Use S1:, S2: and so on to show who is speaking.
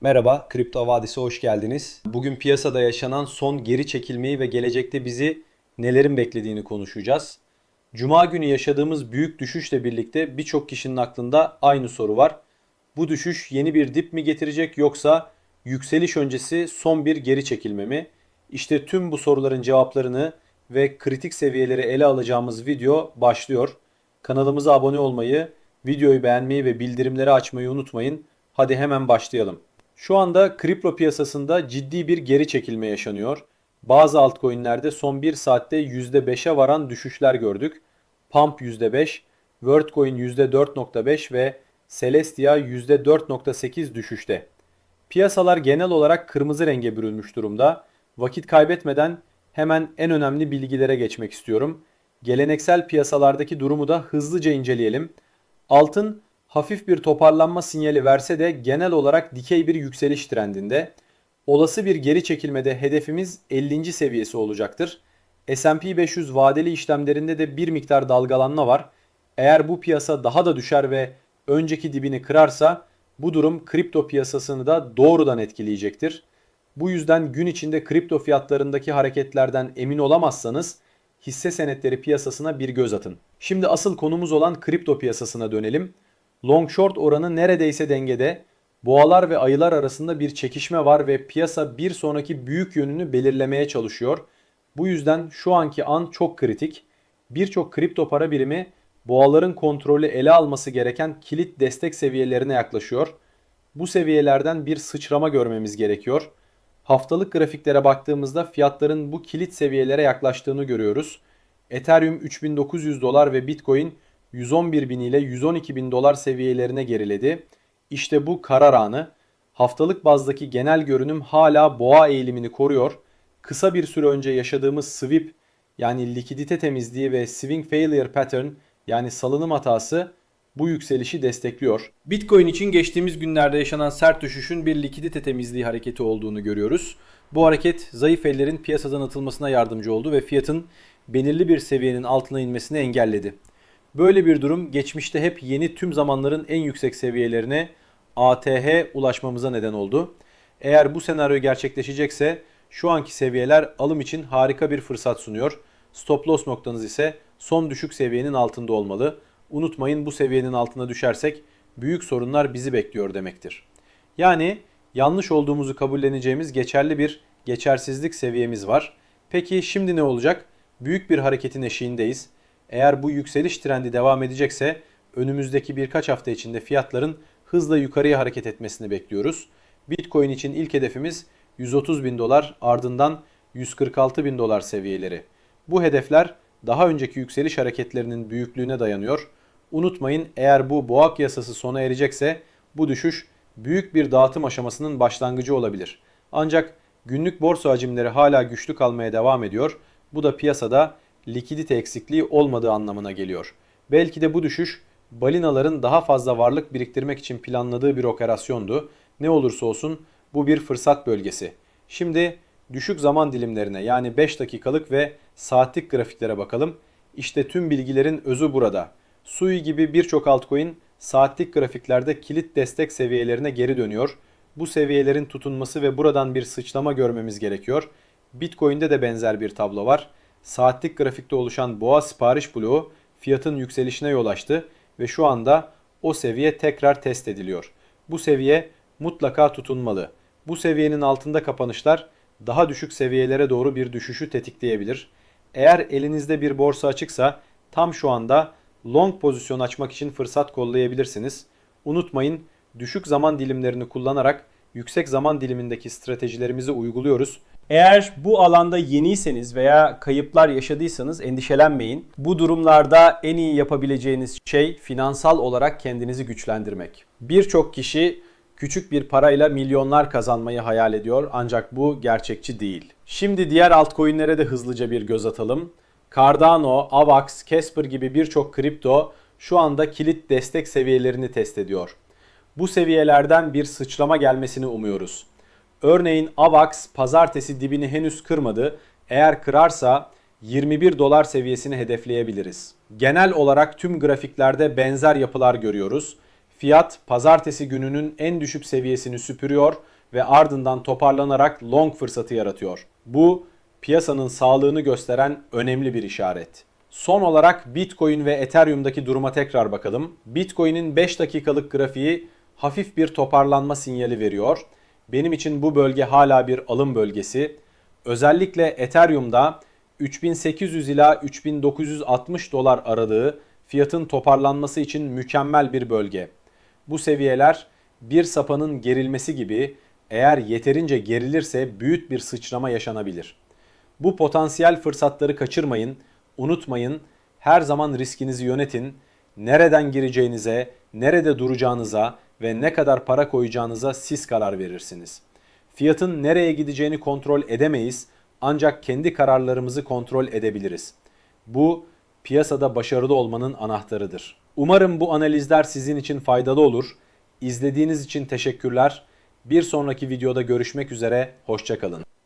S1: Merhaba, Kripto Vadisi hoş geldiniz. Bugün piyasada yaşanan son geri çekilmeyi ve gelecekte bizi nelerin beklediğini konuşacağız. Cuma günü yaşadığımız büyük düşüşle birlikte birçok kişinin aklında aynı soru var. Bu düşüş yeni bir dip mi getirecek yoksa yükseliş öncesi son bir geri çekilme mi? İşte tüm bu soruların cevaplarını ve kritik seviyeleri ele alacağımız video başlıyor. Kanalımıza abone olmayı, videoyu beğenmeyi ve bildirimleri açmayı unutmayın. Hadi hemen başlayalım. Şu anda kripto piyasasında ciddi bir geri çekilme yaşanıyor. Bazı altcoin'lerde son 1 saatte %5'e varan düşüşler gördük. Pump %5, WorldCoin %4.5 ve Celestia %4.8 düşüşte. Piyasalar genel olarak kırmızı renge bürünmüş durumda. Vakit kaybetmeden hemen en önemli bilgilere geçmek istiyorum. Geleneksel piyasalardaki durumu da hızlıca inceleyelim. Altın hafif bir toparlanma sinyali verse de genel olarak dikey bir yükseliş trendinde. Olası bir geri çekilmede hedefimiz 50. seviyesi olacaktır. S&P 500 vadeli işlemlerinde de bir miktar dalgalanma var. Eğer bu piyasa daha da düşer ve önceki dibini kırarsa bu durum kripto piyasasını da doğrudan etkileyecektir. Bu yüzden gün içinde kripto fiyatlarındaki hareketlerden emin olamazsanız hisse senetleri piyasasına bir göz atın. Şimdi asıl konumuz olan kripto piyasasına dönelim. Long short oranı neredeyse dengede. Boğalar ve ayılar arasında bir çekişme var ve piyasa bir sonraki büyük yönünü belirlemeye çalışıyor. Bu yüzden şu anki an çok kritik. Birçok kripto para birimi boğaların kontrolü ele alması gereken kilit destek seviyelerine yaklaşıyor. Bu seviyelerden bir sıçrama görmemiz gerekiyor. Haftalık grafiklere baktığımızda fiyatların bu kilit seviyelere yaklaştığını görüyoruz. Ethereum 3900 dolar ve Bitcoin 111 bin ile 112 bin dolar seviyelerine geriledi. İşte bu karar anı. Haftalık bazdaki genel görünüm hala boğa eğilimini koruyor. Kısa bir süre önce yaşadığımız sweep yani likidite temizliği ve swing failure pattern yani salınım hatası bu yükselişi destekliyor. Bitcoin için geçtiğimiz günlerde yaşanan sert düşüşün bir likidite temizliği hareketi olduğunu görüyoruz. Bu hareket zayıf ellerin piyasadan atılmasına yardımcı oldu ve fiyatın belirli bir seviyenin altına inmesini engelledi. Böyle bir durum geçmişte hep yeni tüm zamanların en yüksek seviyelerine ATH ulaşmamıza neden oldu. Eğer bu senaryo gerçekleşecekse şu anki seviyeler alım için harika bir fırsat sunuyor. Stop loss noktanız ise son düşük seviyenin altında olmalı. Unutmayın bu seviyenin altına düşersek büyük sorunlar bizi bekliyor demektir. Yani yanlış olduğumuzu kabulleneceğimiz geçerli bir geçersizlik seviyemiz var. Peki şimdi ne olacak? Büyük bir hareketin eşiğindeyiz. Eğer bu yükseliş trendi devam edecekse önümüzdeki birkaç hafta içinde fiyatların hızla yukarıya hareket etmesini bekliyoruz. Bitcoin için ilk hedefimiz 130 bin dolar ardından 146 bin dolar seviyeleri. Bu hedefler daha önceki yükseliş hareketlerinin büyüklüğüne dayanıyor. Unutmayın eğer bu boğa yasası sona erecekse bu düşüş büyük bir dağıtım aşamasının başlangıcı olabilir. Ancak günlük borsa hacimleri hala güçlü kalmaya devam ediyor. Bu da piyasada likidite eksikliği olmadığı anlamına geliyor. Belki de bu düşüş balinaların daha fazla varlık biriktirmek için planladığı bir operasyondu. Ne olursa olsun bu bir fırsat bölgesi. Şimdi düşük zaman dilimlerine yani 5 dakikalık ve saatlik grafiklere bakalım. İşte tüm bilgilerin özü burada. Sui gibi birçok altcoin saatlik grafiklerde kilit destek seviyelerine geri dönüyor. Bu seviyelerin tutunması ve buradan bir sıçrama görmemiz gerekiyor. Bitcoin'de de benzer bir tablo var saatlik grafikte oluşan boğa sipariş bloğu fiyatın yükselişine yol açtı ve şu anda o seviye tekrar test ediliyor. Bu seviye mutlaka tutunmalı. Bu seviyenin altında kapanışlar daha düşük seviyelere doğru bir düşüşü tetikleyebilir. Eğer elinizde bir borsa açıksa tam şu anda long pozisyon açmak için fırsat kollayabilirsiniz. Unutmayın düşük zaman dilimlerini kullanarak yüksek zaman dilimindeki stratejilerimizi uyguluyoruz.
S2: Eğer bu alanda yeniyseniz veya kayıplar yaşadıysanız endişelenmeyin. Bu durumlarda en iyi yapabileceğiniz şey finansal olarak kendinizi güçlendirmek. Birçok kişi küçük bir parayla milyonlar kazanmayı hayal ediyor ancak bu gerçekçi değil. Şimdi diğer altcoin'lere de hızlıca bir göz atalım. Cardano, AVAX, Casper gibi birçok kripto şu anda kilit destek seviyelerini test ediyor. Bu seviyelerden bir sıçrama gelmesini umuyoruz. Örneğin AVAX pazartesi dibini henüz kırmadı. Eğer kırarsa 21 dolar seviyesini hedefleyebiliriz. Genel olarak tüm grafiklerde benzer yapılar görüyoruz.
S1: Fiyat pazartesi gününün en düşük seviyesini süpürüyor ve ardından toparlanarak long fırsatı yaratıyor. Bu piyasanın sağlığını gösteren önemli bir işaret. Son olarak Bitcoin ve Ethereum'daki duruma tekrar bakalım. Bitcoin'in 5 dakikalık grafiği hafif bir toparlanma sinyali veriyor. Benim için bu bölge hala bir alım bölgesi. Özellikle Ethereum'da 3800 ila 3960 dolar aralığı fiyatın toparlanması için mükemmel bir bölge. Bu seviyeler bir sapanın gerilmesi gibi eğer yeterince gerilirse büyük bir sıçrama yaşanabilir. Bu potansiyel fırsatları kaçırmayın. Unutmayın, her zaman riskinizi yönetin. Nereden gireceğinize, nerede duracağınıza ve ne kadar para koyacağınıza siz karar verirsiniz. Fiyatın nereye gideceğini kontrol edemeyiz ancak kendi kararlarımızı kontrol edebiliriz. Bu piyasada başarılı olmanın anahtarıdır. Umarım bu analizler sizin için faydalı olur. İzlediğiniz için teşekkürler. Bir sonraki videoda görüşmek üzere, hoşçakalın.